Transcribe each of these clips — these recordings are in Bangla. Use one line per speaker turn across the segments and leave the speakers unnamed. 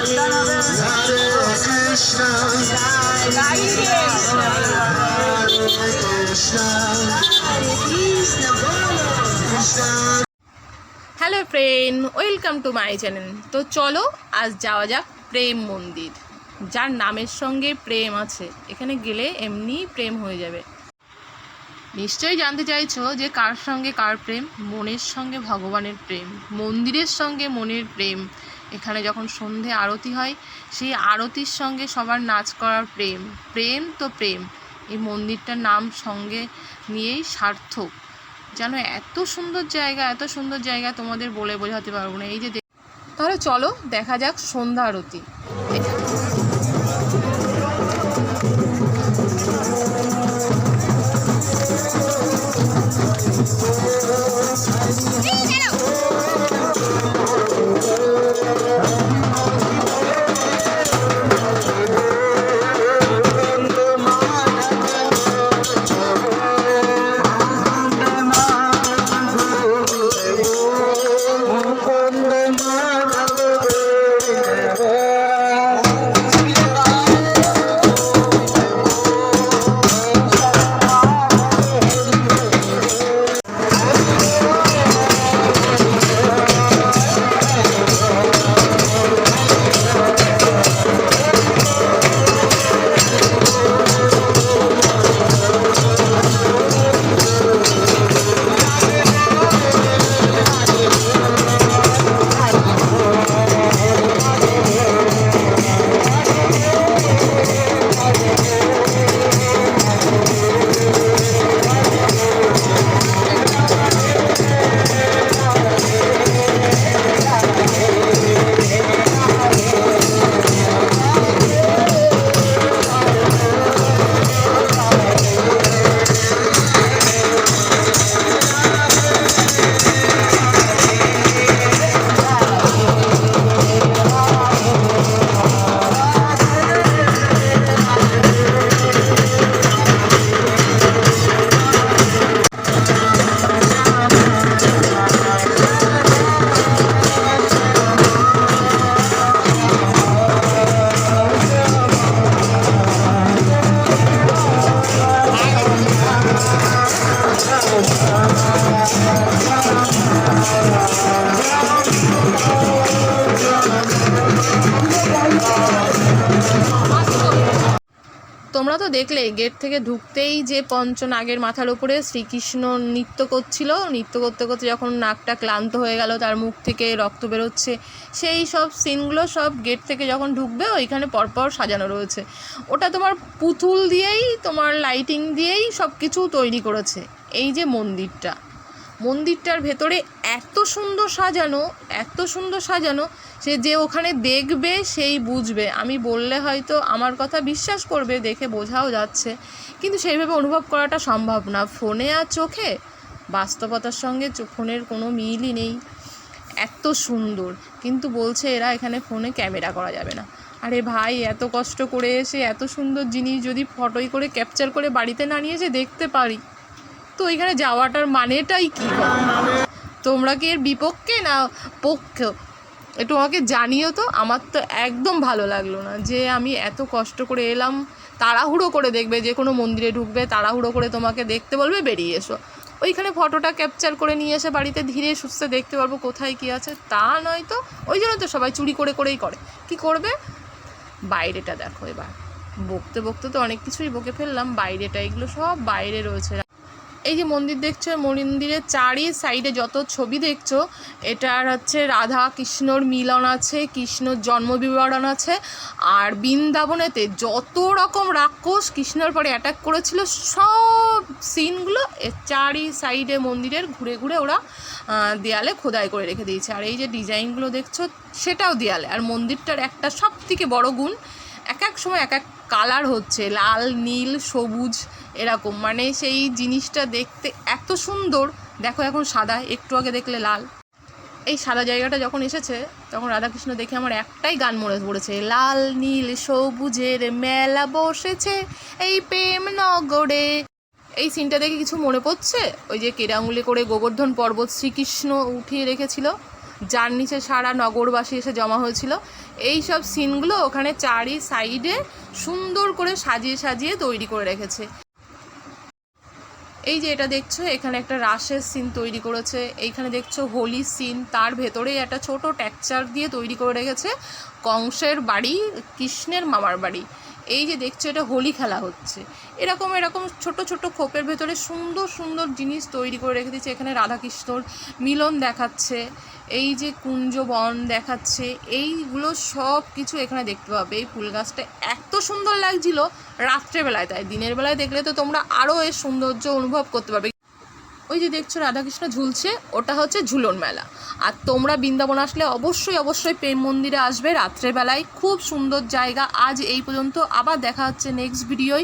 Hello friend welcome to my channel. তো চলো, আজ যাওয়া যাক প্রেম মন্দির। যার নামের সঙ্গে প্রেম আছে। এখানে গেলে এমনি প্রেম হয়ে যাবে। নিশ্চয়ই জানতে চাইছো যে কার সঙ্গে কার প্রেম? মনের সঙ্গে ভগবানের প্রেম, মন্দিরের সঙ্গে মনের প্রেম। এখানে যখন সন্ধে আরতি হয়, সেই আরতির সঙ্গে সবার নাচ করার প্রেম। প্রেম তো প্রেম। এই মন্দিরটার নাম সঙ্গে নিয়েই সার্থক। যেন এত সুন্দর জায়গা, এত সুন্দর জায়গা তোমাদের বলে বোঝাতে পারব না। এই যে তাহলে চলো, দেখা যাক সন্ধ্যা আরতি। তোমরা তো দেখলে, গেট থেকে ঢুকতেই যে পঞ্চনাগের মাথার উপরে শ্রীকৃষ্ণ নৃত্য করছিল, নৃত্য করতে করতে যখন নাকটা ক্লান্ত হয়ে গেল, তার মুখ থেকে রক্ত বেরোচ্ছে, সেই সব সিনগুলো সব গেট থেকে যখন ঢুকবে, ওইখানে পরপর সাজানো রয়েছে। ওটা তোমার পুতুল দিয়েই, তোমার লাইটিং দিয়েই সব কিছু তৈরি করেছে, এই যে মন্দিরটা। মন্দিরটার ভেতরে এত সুন্দর সাজানো, এত সুন্দর সাজানো, সে যে ওখানে দেখবে সেই বুঝবে। আমি বললে হয়তো আমার কথা বিশ্বাস করবে, দেখে বোঝাও যাচ্ছে। কিন্তু সেইভাবে অনুভব করাটা সম্ভব না। ফোনে আর চোখে বাস্তবতার সঙ্গে ফোনের কোনো মিলই নেই। এত সুন্দর। কিন্তু বলছে এরা এখানে ফোনে ক্যামেরা করা যাবে না। আরে ভাই, এত কষ্ট করে এসে এত সুন্দর জিনিস যদি ফটোই করে ক্যাপচার করে বাড়িতে না নিয়ে এসে দেখতে পারি। তো ওইখানে যাওয়াটার মানেটাই কী? তোমরা কি এর বিপক্ষে না পক্ষ? একটু আমাকে জানিও তো, আমার তো একদম ভালো লাগল না যে আমি এত কষ্ট করে এলাম, তাড়াহুড়ো করে দেখবে যে কোনো মন্দিরে ঢুকবে, তাড়াহুড়ো করে তোমাকে দেখতে বলবে, বেরিয়ে এসো। ওইখানে ফটোটা ক্যাপচার করে নিয়ে এসে বাড়িতে ধীরে সুস্থে দেখতে পারব কোথায় কী আছে, তা নয় তো, ওই জন্য তো সবাই চুরি করে করেই করে। কি করবে? বাইরেটা দেখো এবার। বকতে বকতে তো অনেক কিছুই বকে ফেললাম, বাইরেটা এগুলো সব বাইরে রয়েছে। এই যে মন্দির দেখছ মন্দিরের চারি সাইডে যত ছবি দেখছ, এটার হচ্ছে রাধা কৃষ্ণর মিলন আছে কৃষ্ণর জন্মবিবরণ আছে, আর বৃন্দাবনেতে যত রকম রাক্ষস কৃষ্ণর পরে অ্যাটাক করেছিল, সব সিনগুলো এর চারি সাইডে মন্দিরের ঘুরে ঘুরে ওরা দেয়ালে খোদাই করে রেখে দিয়েছে। আর এই যে ডিজাইনগুলো দেখছ, সেটাও দেয়ালে। আর মন্দিরটার একটা সব থেকে বড় গুণ, এক এক সময় এক এক কালার হচ্ছে, লাল, নীল, সবুজ এরকম। মানে সেই জিনিসটা দেখতে এত সুন্দর। দেখো এখন সাদা, একটু আগে দেখলে লাল। এই সাদা জায়গাটা যখন এসেছে, তখন রাধাকৃষ্ণ দেখে আমার একটাই গান মনে পড়েছে। লাল, নীল, সবুজের মেলা বসেছে এই প্রেম নগরে। এই সিনটা দেখে কিছু মনে পড়ছে? ওই যে কেরাঙ্গুলি করে গোবর্ধন পর্বত শ্রীকৃষ্ণ উঠিয়ে রেখেছিল। যার নিচে সারা নগরবাসী এসে জমা হয়েছিল। এই সব সিনগুলো ওখানে চারি সাইডে সুন্দর করে সাজিয়ে সাজিয়ে তৈরি করে রেখেছে। এই যে এটা দেখছ, এখানে একটা রাসের সিন তৈরি করেছে। এইখানে দেখছ হোলি সিন, তার ভেতরেই একটা ছোট ট্যাকচার দিয়ে তৈরি করে রেখেছে। কংসের বাড়ি, কৃষ্ণের মামার বাড়ি। এই যে দেখছ, এটা হোলি খেলা হচ্ছে। এরকম এরকম ছোট ছোট খোপের ভেতরে সুন্দর সুন্দর জিনিস তৈরি করে রেখে দিচ্ছে। এখানে রাধাকৃষ্ণর মিলন দেখাচ্ছে, এই যে কুঞ্জ বন দেখাচ্ছে, এইগুলো সব কিছু এখানে দেখতে পাবে। এই ফুল গাছটা এত সুন্দর লাগছিল রাত্রেবেলায়, তাই দিনের বেলায় দেখলে তো তোমরা আরও এর সৌন্দর্য অনুভব করতে পারবে। ওই যে দেখছ রাধাকৃষ্ণ ঝুলছে, ওটা হচ্ছে ঝুলন মেলা। আর তোমরা বৃন্দাবন আসলে অবশ্যই অবশ্যই প্রেম মন্দিরে আসবে রাত্রেবেলায় খুব সুন্দর জায়গা। আজ এই পর্যন্ত, আবার দেখা হচ্ছে নেক্সট ভিডিওয়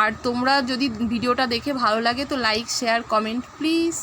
আর তোমরা যদি ভিডিওটা দেখে ভালো লাগে তো লাইক শেয়ার কমেন্ট প্লিজ